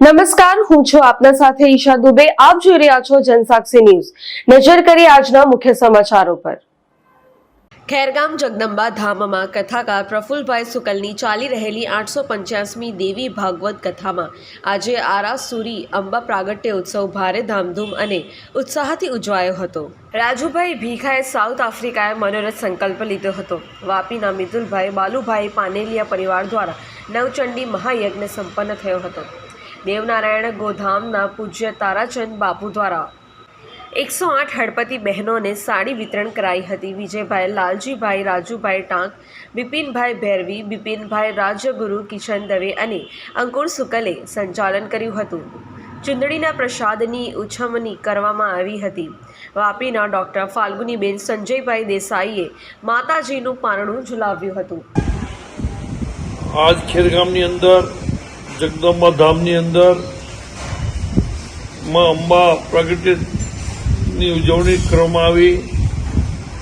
નમસ્કાર, હું છું આપના સાથે ઈશા દુબે. આપ જોઈ રહ્યા છો જનસાક્ષી ન્યૂઝ. નજર કરી આજના મુખ્ય સમાચારો પર. ખેરગામ જગદંબા ધામમાં કથાકાર પ્રફુલભાઈ સુકલની ચાલી રહેલી આઠસો પંચ્યાસમી દેવી ભાગવત કથામાં આજે આરાસુરી અંબા પ્રાગટ્ય ઉત્સવ ભારે ધામધૂમ અને ઉત્સાહથી ઉજવાયો હતો. રાજુભાઈ ભીખાએ સાઉથ આફ્રિકાએ મનોરથ સંકલ્પ લીધો હતો. વાપીના મિતુલભાઈ, બાલુભાઈ પાનેલિયા પરિવાર દ્વારા નવચંડી મહાયજ્ઞ સંપન્ન થયો હતો. દેવનારાયણ ગોધામના પૂજ્ય તારાચંદ બાપુ દ્વારા. એકસો આઠ હડપતિ બહેનોને સાડી વિતરણ કરાઈ હતી. વિજયભાઈ લાલજીભાઈ, રાજુભાઈ ટાંક, બિપિનભાઈ ભૈરવી, બિપિનભાઈ રાજ્યગુરુ કિશન દવે અને અંકુર સુકલે સંચાલન કર્યું હતું. ચુંદડીના પ્રસાદની ઉછમણી કરવામાં આવી હતી. વાપીના ડૉક્ટર ફાલ્ગુનીબેન સંજયભાઈ દેસાઈએ માતાજીનું પારણું ઝુલાવ્યું હતું. આજ ખેરગામની અંદર જગદંબા ધામની અંદરમાં અંબા પ્રગટની ઉજવણી કરવામાં આવી.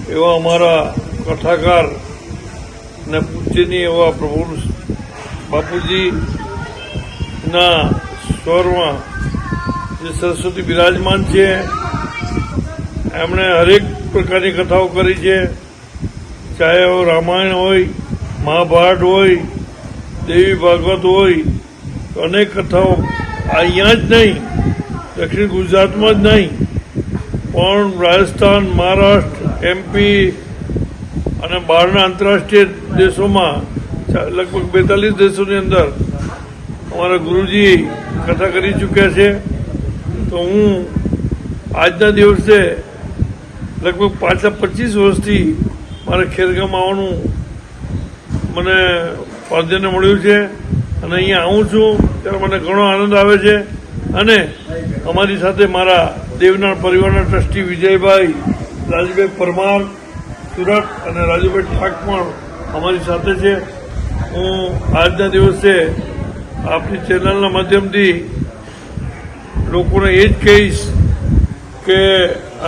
એવા અમારા કથાકાર ને પૂજ્યની એવા પ્રભુ બાપુજીના સ્વરમાં જે સરસ્વતી બિરાજમાન છે, એમણે હરેક પ્રકારની કથાઓ કરી છે. ચાહે રામાયણ હોય, મહાભારત હોય, દેવી ભાગવત હોય તો અનેક કથાઓ અહીંયા જ નહીં, દક્ષિણ ગુજરાતમાં જ નહીં, પણ રાજસ્થાન, મહારાષ્ટ્ર એમપી અને બહારના આંતરરાષ્ટ્રીય દેશોમાં, લગભગ બેતાલીસ દેશોની અંદર અમારા ગુરુજી કથા કરી ચૂક્યા છે. તો હું આજના દિવસે લગભગ પાછલા પચીસ વર્ષથી મારે ખેરગામ આવવાનું મને સ્વાધ્યને મળ્યું છે. અને અહીંયા આવું છું, ત્યારે મને ઘણો આનંદ આવે છે. અને અમારી સાથે મારા દેવનાર પરિવારના ટ્રસ્ટી વિજયભાઈ, રાજુભાઈ પરમાર, સુરત અને રાજુભાઈ ઠાક પણ અમારી સાથે છે. હું આજના દિવસે આપની ચેનલના માધ્યમથી લોકોને એ જ કહીશ કે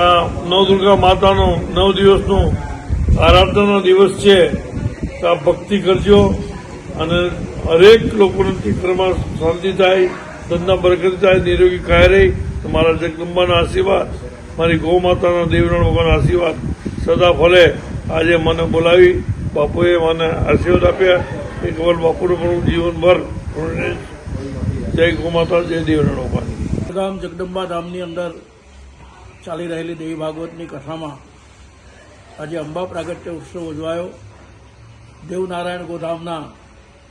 આ નવદુર્ગા માતાનો નવ દિવસનો આરાધનાનો દિવસ છે. તો આ ભક્તિ કરજો અને હરેક લોકોને ચિત્રમાં શાંતિ થાય ધંધા બરકત થાય, નિરોગી કાય રહી. મારા જગદંબાના આશીર્વાદ, મારી ગૌ માતાના દેવરાણ ભગવાનના આશીર્વાદ સદા ફલે. આજે મને બોલાવી બાપુએ મને આશીર્વાદ આપ્યા. એ કેવલ બાપુનું પણ હું જીવનભર જય ગૌ માતા જય દેવરાણ ભગવાન. ગામ જગદંબા ધામની અંદર ચાલી રહેલી દેવી ભાગવતની કથામાં આજે અંબા પ્રાગટ્ય ઉત્સવ ઉજવાયો. દેવનારાયણ ગોધામના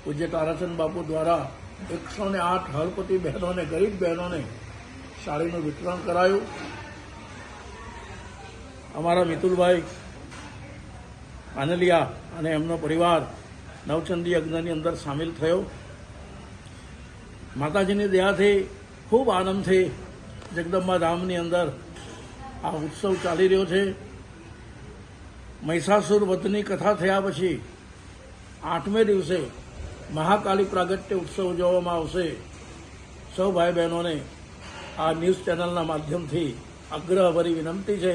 પૂજ્ય તારાચંદ બાપુ દ્વારા એકસો ને આઠ હળપતિ બહેનોને, ગરીબ બહેનોને સાડીનું વિતરણ કરાયું. અમારા મિતુલભાઈ આનલિયા અને એમનો પરિવાર નવચંદી યજ્ઞની અંદર સામેલ થયો. માતાજીની દયાથી ખૂબ આનંદથી જગદંબા ધામની અંદર આ ઉત્સવ ચાલી રહ્યો છે. મહિષાસુર વધની કથા થયા પછી આઠમે દિવસે મહાકાલી પ્રાગટ્ય ઉત્સવ ઉજવવામાં આવશે. સૌ ભાઈ બહેનોને આ ન્યૂઝ ચેનલના માધ્યમથી આગ્રહભરી વિનંતી છે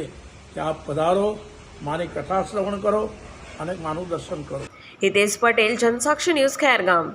કે આપ પધારો, માની કથા શ્રવણ કરો અને માનું દર્શન કરો. હિતેશ પટેલ, જનસાક્ષી ન્યૂઝ, ખેરગામ.